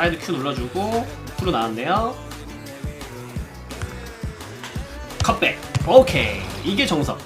사이드 Q 눌러주고 프로 나왔네요. 컷백. 오케이. 이게 정석.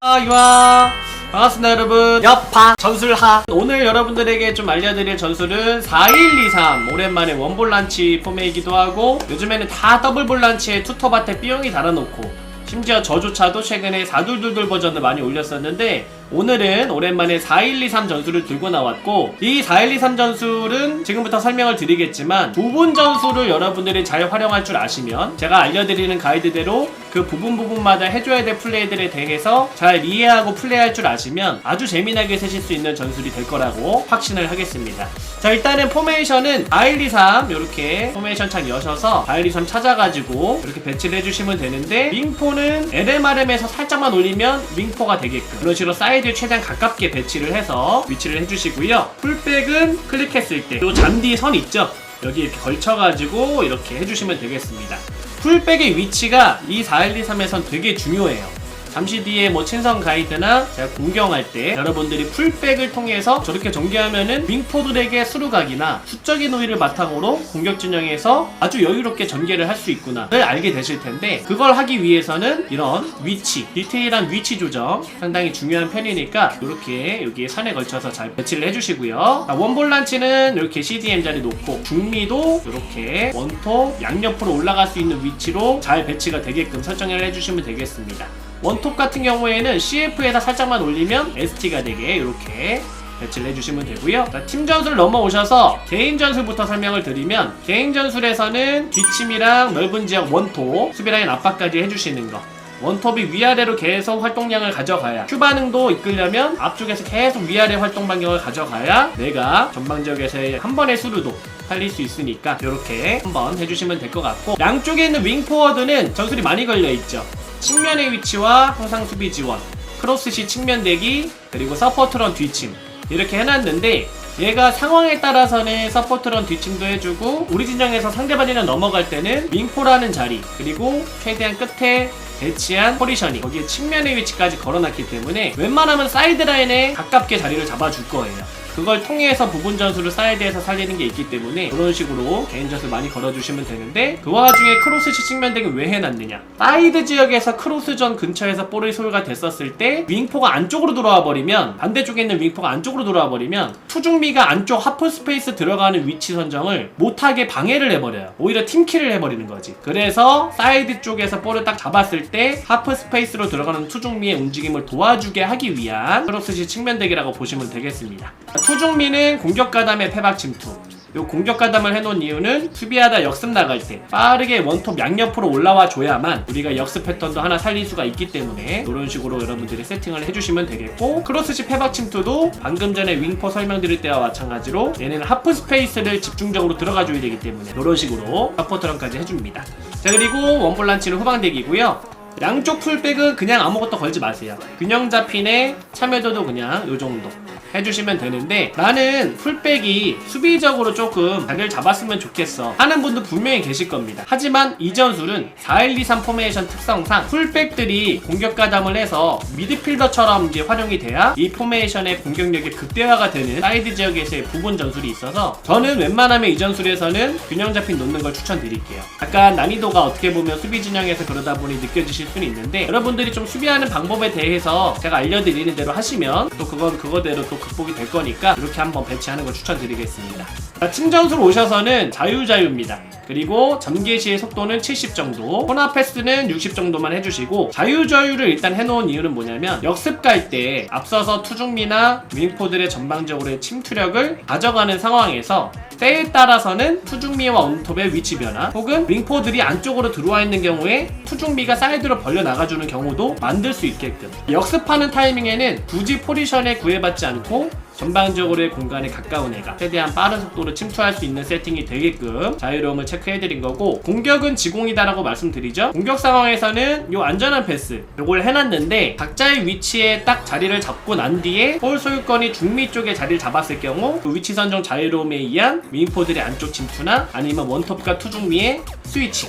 아 이와 반갑습니다 여러분. 여파. 전술하. 오늘 여러분들에게 좀 알려드릴 전술은 4123 오랜만에 원볼란치 폼이기도 하고 요즘에는 다 더블볼란치에 투터밭에 삐용이 달아놓고 심지어 저조차도 최근에 422 버전을 많이 올렸었는데 오늘은 오랜만에 4123 전술을 들고 나왔고 이 4123 전술은 지금부터 설명을 드리겠지만 부분 전술을 여러분들이 잘 활용할 줄 아시면 제가 알려드리는 가이드대로 그 부분 부분마다 해줘야 될 플레이들에 대해서 잘 이해하고 플레이할 줄 아시면 아주 재미나게 쓰실 수 있는 전술이 될 거라고 확신을 하겠습니다. 자 일단은 포메이션은 4123 이렇게 포메이션 창 여셔서 4123 찾아가지고 이렇게 배치를 해주시면 되는데 윙포는 LMRM에서 살짝만 올리면 윙포가 되게끔 그런 식으로 사이 드에 최대한 가깝게 배치를 해서 위치를 해주시고요. 풀백은 클릭했을 때 이 잔디 선 있죠? 여기 이렇게 걸쳐가지고 이렇게 해주시면 되겠습니다. 풀백의 위치가 이 4123에선 되게 중요해요. 잠시 뒤에 뭐 친선 가이드나 제가 공경할 때 여러분들이 풀백을 통해서 저렇게 전개하면은 윙포들에게 수루각이나 수적인 우위를 바탕으로 공격 진영에서 아주 여유롭게 전개를 할 수 있구나를 알게 되실 텐데 그걸 하기 위해서는 이런 위치, 디테일한 위치 조정 상당히 중요한 편이니까 이렇게 여기에 선에 걸쳐서 잘 배치를 해주시고요. 자, 원볼란치는 이렇게 CDM 자리 놓고 중미도 이렇게 원톱 양옆으로 올라갈 수 있는 위치로 잘 배치가 되게끔 설정을 해주시면 되겠습니다. 원톱 같은 경우에는 CF에다 살짝만 올리면 ST가 되게 이렇게 배치를 해주시면 되고요. 자, 팀 전술 넘어오셔서 개인 전술부터 설명을 드리면 개인 전술에서는 뒷침이랑 넓은 지역 원톱 수비 라인 압박까지 해주시는 거. 원톱이 위아래로 계속 활동량을 가져가야 큐 반응도 이끌려면 앞쪽에서 계속 위아래 활동 반경을 가져가야 내가 전방 지역에서의 한 번의 수루도 살릴 수 있으니까 이렇게 한번 해주시면 될 것 같고 양쪽에 있는 윙 포워드는 전술이 많이 걸려 있죠. 측면의 위치와 항상 수비 지원, 크로스 시 측면 대기, 그리고 서포트런 뒤침 이렇게 해놨는데 얘가 상황에 따라서는 서포트런 뒤침도 해주고 우리 진영에서 상대방이랑 넘어갈 때는 윙포라는 자리 그리고 최대한 끝에 배치한 포리셔닝 거기에 측면의 위치까지 걸어놨기 때문에 웬만하면 사이드라인에 가깝게 자리를 잡아줄 거예요. 그걸 통해서 부분 전술을 사이드에서 살리는 게 있기 때문에 그런 식으로 개인 전술 많이 걸어주시면 되는데 그 와중에 크로스시 측면 대기 왜 해놨느냐. 사이드 지역에서 크로스전 근처에서 볼이 소유가 됐었을 때 윙포가 안쪽으로 들어와 버리면 반대쪽에 있는 윙포가 안쪽으로 들어와 버리면 투중미가 안쪽 하프 스페이스 들어가는 위치 선정을 못하게 방해를 해버려요. 오히려 팀킬을 해버리는 거지. 그래서 사이드 쪽에서 볼을 딱 잡았을 때 하프 스페이스로 들어가는 투중미의 움직임을 도와주게 하기 위한 크로스시 측면 대기라고 보시면 되겠습니다 투중미는 공격 가담의 패박 침투. 요 공격 가담을 해놓은 이유는 수비하다 역습 나갈 때 빠르게 원톱 양옆으로 올라와 줘야만 우리가 역습 패턴도 하나 살릴 수가 있기 때문에 이런 식으로 여러분들이 세팅을 해주시면 되겠고 크로스시 패박 침투도 방금 전에 윙포 설명드릴 때와 마찬가지로 얘네는 하프 스페이스를 집중적으로 들어가줘야 되기 때문에 이런 식으로 서포트런까지 해줍니다. 자 그리고 원볼란치는 후방대기고요. 양쪽 풀백은 그냥 아무것도 걸지 마세요. 균형 잡힌에 참여도도 그냥 요 정도 해주시면 되는데 나는 풀백이 수비적으로 조금 자리를 잡았으면 좋겠어 하는 분도 분명히 계실 겁니다. 하지만 이 전술은 4123 포메이션 특성상 풀백들이 공격 가담을 해서 미드필더처럼 이제 활용이 돼야 이 포메이션의 공격력이 극대화가 되는 사이드 지역에서의 부분 전술이 있어서 저는 웬만하면 이 전술에서는 균형 잡힌 놓는 걸 추천드릴게요. 약간 난이도가 어떻게 보면 수비 진영에서 그러다 보니 느껴지실 수는 있는데 여러분들이 좀 수비하는 방법에 대해서 제가 알려드리는 대로 하시면 또 그건 그거대로 또 극복이 될 거니까 이렇게 한번 배치하는 걸 추천드리겠습니다. 자, 팀전술 오셔서는 자유자유입니다. 그리고 전개 시의 속도는 70 정도, 코나 패스는 60 정도만 해주시고 자유자유를 일단 해놓은 이유는 뭐냐면 역습 갈 때 앞서서 투중미나 윙포들의 전방적으로의 침투력을 가져가는 상황에서 때에 따라서는 투중미와 온톱의 위치 변화 혹은 윙포들이 안쪽으로 들어와 있는 경우에 투중미가 사이드로 벌려 나가주는 경우도 만들 수 있게끔. 역습하는 타이밍에는 굳이 포지션에 구애받지 않고 전방적으로의 공간에 가까운 애가 최대한 빠른 속도로 침투할 수 있는 세팅이 되게끔 자유로움을 체크해드린 거고 공격은 지공이다라고 말씀드리죠. 공격 상황에서는 요 안전한 패스 요걸 해놨는데 각자의 위치에 딱 자리를 잡고 난 뒤에 볼 소유권이 중미 쪽에 자리를 잡았을 경우 그 위치 선정 자유로움에 의한 윙포들의 안쪽 침투나 아니면 원톱과 투중미의 스위칭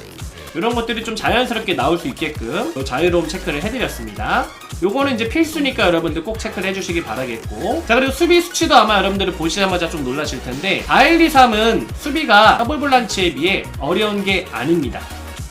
이런 것들이 좀 자연스럽게 나올 수 있게끔 요 자유로움 체크를 해드렸습니다. 요거는 이제 필수니까 여러분들 꼭 체크를 해주시기 바라겠고 자 그리고 수비 수치도 아마 여러분들이 보시자마자 좀 놀라실 텐데 4123은 수비가 더블 볼란치에 비해 어려운 게 아닙니다.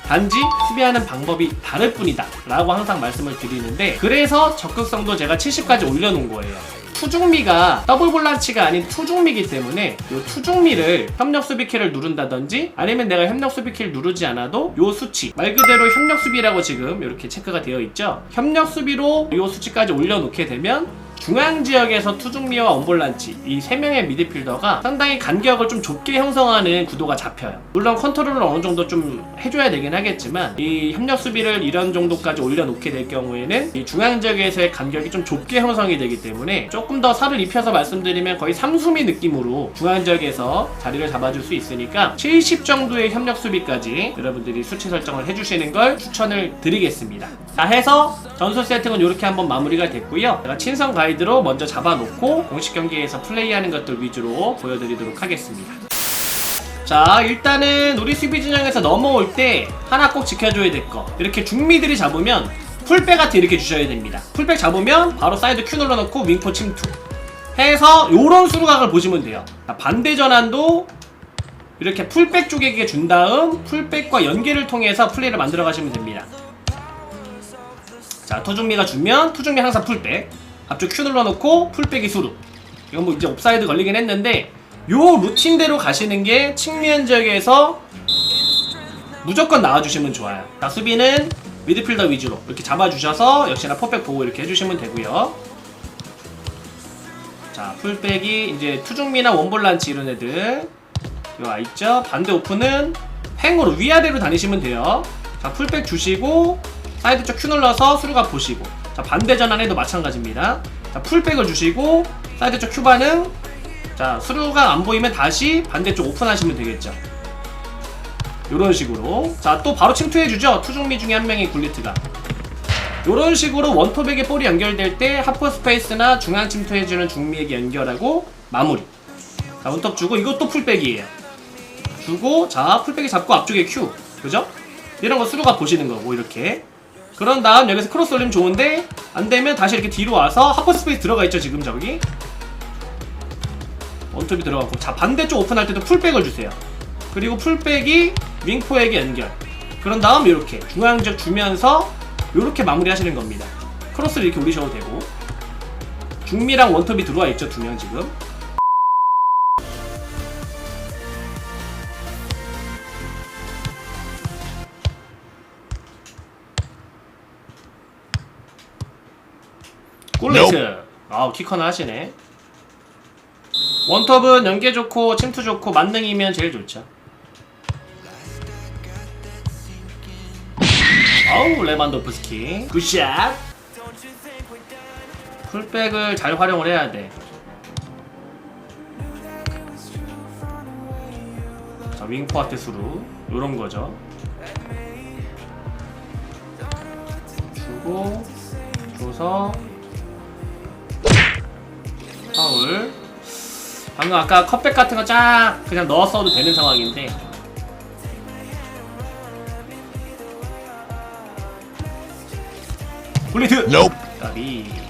단지 수비하는 방법이 다를 뿐이다 라고 항상 말씀을 드리는데 그래서 적극성도 제가 70까지 올려놓은 거예요 투중미가 더블 볼란치가 아닌 투중미이기 때문에 이 투중미를 협력 수비키를 누른다든지 아니면 내가 협력 수비키를 누르지 않아도 요 수치 말 그대로 협력 수비라고 지금 이렇게 체크가 되어 있죠? 협력 수비로 요 수치까지 올려놓게 되면 중앙 지역에서 투중미와 언볼란치 이 세 명의 미드필더가 상당히 간격을 좀 좁게 형성하는 구도가 잡혀요. 물론 컨트롤을 어느 정도 좀 해줘야 되긴 하겠지만 이 협력 수비를 이런 정도까지 올려놓게 될 경우에는 이 중앙 지역에서의 간격이 좀 좁게 형성이 되기 때문에 조금 더 살을 입혀서 말씀드리면 거의 삼수미 느낌으로 중앙 지역에서 자리를 잡아줄 수 있으니까 70 정도의 협력 수비까지 여러분들이 수치 설정을 해주시는 걸 추천을 드리겠습니다. 자 해서 전술 세팅은 이렇게 한번 마무리가 됐고요. 제가 친선 가이드 로 먼저 잡아놓고 공식 경기에서 플레이하는 것들 위주로 보여드리도록 하겠습니다. 자 일단은 우리 수비 진영에서 넘어올 때 하나 꼭 지켜줘야 될 거. 이렇게 중미들이 잡으면 풀백한테 이렇게 주셔야 됩니다. 풀백 잡으면 바로 사이드 Q 눌러놓고 윙포 침투. 해서 요런 수루각을 보시면 돼요. 자, 반대 전환도 이렇게 풀백 쪽에게 준 다음 풀백과 연계를 통해서 플레이를 만들어 가시면 됩니다. 자 투중미가 주면 투중미 항상 풀백 앞쪽 Q 눌러놓고 풀백이 수루. 이건 뭐 이제 옵사이드 걸리긴 했는데 요 루틴대로 가시는 게 측면 지역에서 무조건 나와주시면 좋아요. 자 수비는 미드필더 위주로 이렇게 잡아주셔서 역시나 퍼펙 보고 이렇게 해주시면 되고요. 자 풀백이 이제 투중미나 원볼란치 이런 애들 요 와있죠? 반대 오픈은 팽으로 위아래로 다니시면 돼요. 자 풀백 주시고 사이드 쪽 Q 눌러서 수루가 보시고 자 반대 전환에도 마찬가지입니다. 자 풀백을 주시고 사이드 쪽 Q 반응 자 수루가 안 보이면 다시 반대쪽 오픈하시면 되겠죠. 요런 식으로. 자 또 바로 침투해주죠. 투중미 중에 한 명이 굴리트가. 요런 식으로 원톱에게 볼이 연결될 때 하프 스페이스나 중앙 침투해주는 중미에게 연결하고 마무리. 자 원톱 주고 이것도 풀백이에요. 주고 자 풀백이 잡고 앞쪽에 Q. 그죠? 이런 거 수루가 보시는 거고 이렇게 그런 다음 여기서 크로스 올리면 좋은데 안 되면 다시 이렇게 뒤로 와서 하프 스페이스 들어가 있죠 지금 저기? 원톱이 들어가고. 자 반대쪽 오픈할 때도 풀백을 주세요. 그리고 풀백이 윙포에게 연결. 그런 다음 이렇게 중앙적 주면서 이렇게 마무리 하시는 겁니다. 크로스를 이렇게 올리셔도 되고. 중미랑 원톱이 들어와 있죠 두 명 지금 꿀레이트 아우 키커는 하시네 원톱은 연계 좋고 침투 좋고 만능이면 제일 좋죠. 아우 레만도프스키 굿샷. 풀백을 잘 활용을 해야 돼. 자 윙포아트 수루 요런 거죠. 주고 줘서 파울. 방금 아까 컵백 같은 거 쫙 그냥 넣었어도 되는 상황인데 Nope. 까비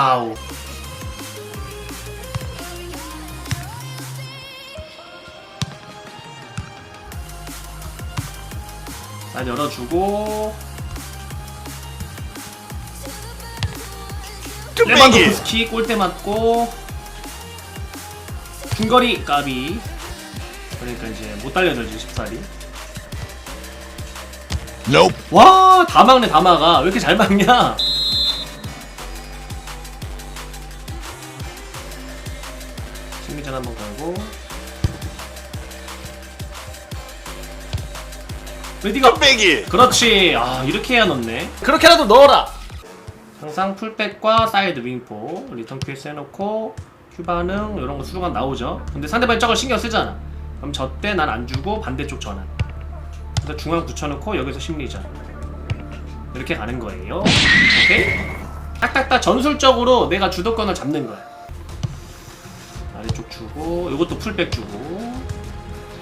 to 난 열어주고 레반도프스키 골대 맞고 중거리 까비 그러니까 이제 못 달려들지 14리 Nope. 와, 다 막네, 다 막아. 왜 이렇게 잘 막냐? 심리전 한번 걸고. 레디가 뚝배기. 그렇지. 아, 이렇게 해야 넣네. 그렇게라도 넣어라. 항상 풀백과 사이드 윙포 리턴 퀴스 해놓고 큐 반응 이런 거 수루가 나오죠. 근데 상대방이 저걸 신경 쓰잖아. 그럼 저 때 난 안 주고 반대쪽 전환. 그래서 중앙 붙여놓고 여기서 심리전 이렇게 가는 거예요 오케이? 딱딱딱 전술적으로 내가 주도권을 잡는 거야 아래쪽 주고 이것도 풀백 주고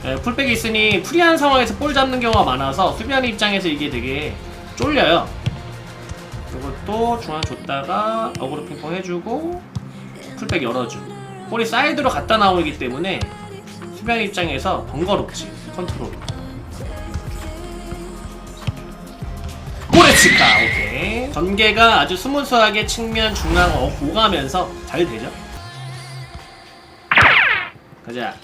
예, 풀백이 있으니 프리한 상황에서 볼 잡는 경우가 많아서 수비하는 입장에서 이게 되게 쫄려요. 이것도 중앙 줬다가 어그로 핑퐁 해주고 풀백 열어주고 볼이 사이드로 갖다 나오기 때문에 수비하는 입장에서 번거롭지 컨트롤. 꼬레치카 오케이. 전개가 아주 스무스하게 측면 중앙 어, 오가면서 잘 되죠? 가자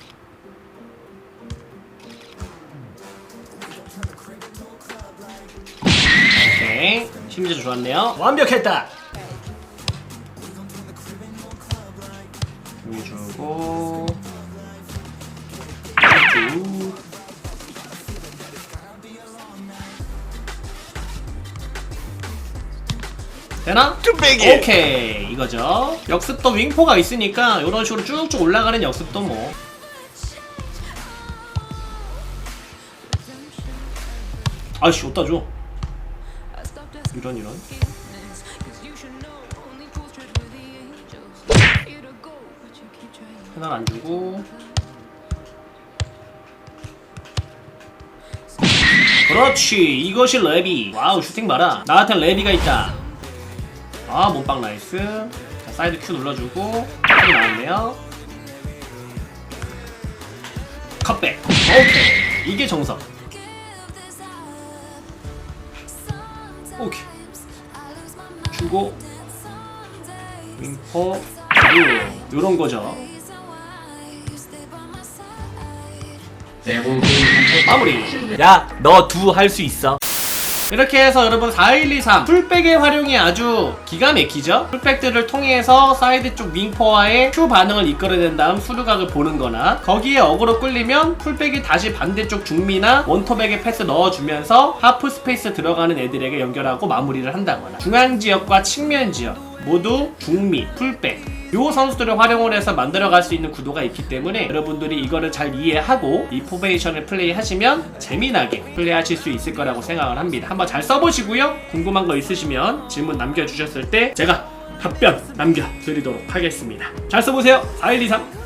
오케이 심리전 좋았네요. 완벽했다. 여기 주고. 쭉 되나? 오케이 이거죠. 역습도 윙포가 있으니까 이런 식으로 쭉쭉 올라가는 역습도 뭐. 아이씨 어디다 줘 이런 이런. 하나 안 주고. 그렇지 이것이 레비 와우 슈팅 봐라. 나한텐 레비가 있다. 아 몸빵 나이스. 자 사이드 큐 눌러주고. 큐 나왔네요. 컷백. 오케이. 이게 정석 오케이. 주고 윙퍼 유. 요런 거죠. 마무리. 야, 너 두 할 수 있어. 이렇게 해서 여러분 4123 풀백의 활용이 아주 기가 막히죠? 풀백들을 통해서 사이드 쪽 윙퍼와의 큐 반응을 이끌어낸 다음 수류각을 보는 거나 거기에 어그로 끌리면 풀백이 다시 반대쪽 중미나 원터백에 패스 넣어주면서 하프 스페이스 들어가는 애들에게 연결하고 마무리를 한다거나 중앙 지역과 측면 지역 모두 중미, 풀백 요 선수들을 활용을 해서 만들어갈 수 있는 구도가 있기 때문에 여러분들이 이거를 잘 이해하고 이 포메이션을 플레이하시면 재미나게 플레이하실 수 있을 거라고 생각을 합니다. 한번 잘 써보시고요. 궁금한 거 있으시면 질문 남겨주셨을 때 제가 답변 남겨드리도록 하겠습니다. 잘 써보세요. 4123